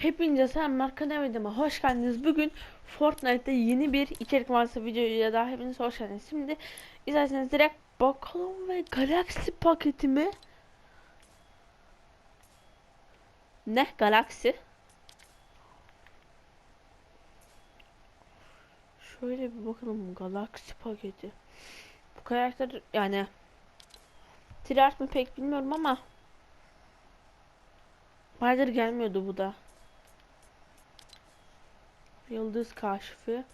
Hepinize selam arkadaşlar videoma hoş geldiniz. Bugün Fortnite'da yeni bir içerik varsa videoya da hepiniz hoş geldiniz. Şimdi isterseniz direkt bakalım ve Galaxy paketimi Ne Galaxy? Şöyle bir bakalım Galaxy paketi. Bu karakter yani Triart mı pek bilmiyorum ama Bayağıdır gelmiyordu bu da. Yıldız kaşfi.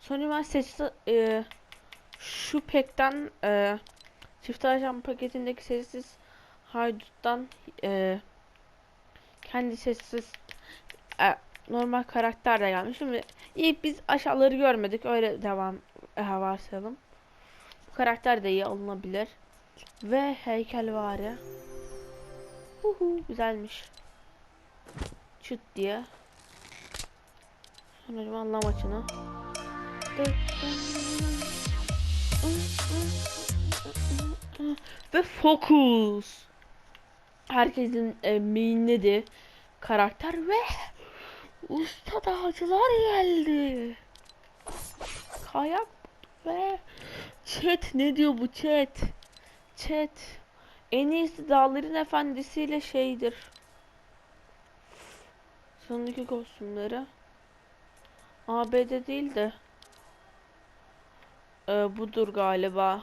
Sonra ben sessiz e, şu pekten e, çift ajan paketindeki sessiz hayduttan e, kendi sessiz e, normal karakter de gelmiş. Şimdi ilk biz aşağıları görmedik. Öyle devam e, varsayalım. Bu karakter de iyi alınabilir. Ve heykel var ya. Uhu, güzelmiş. Çıt diye. Sonra Allah maçını. Ve Focus. Herkesin e, mainledi karakter ve usta dağcılar geldi. Kayak ve chat ne diyor bu chat? Chat en iyisi dağların efendisiyle şeydir. Sonraki kostümleri. ABD değil de. Ee, budur galiba.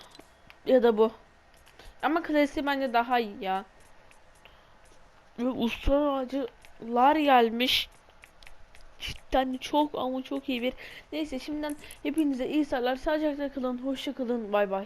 Ya da bu. Ama klasiği bence daha iyi ya. Ve usta ağacılar gelmiş. Cidden çok ama çok iyi bir. Neyse şimdiden hepinize iyi sağlar. Sağlıcakla kalın. Hoşça kalın. Bay bay.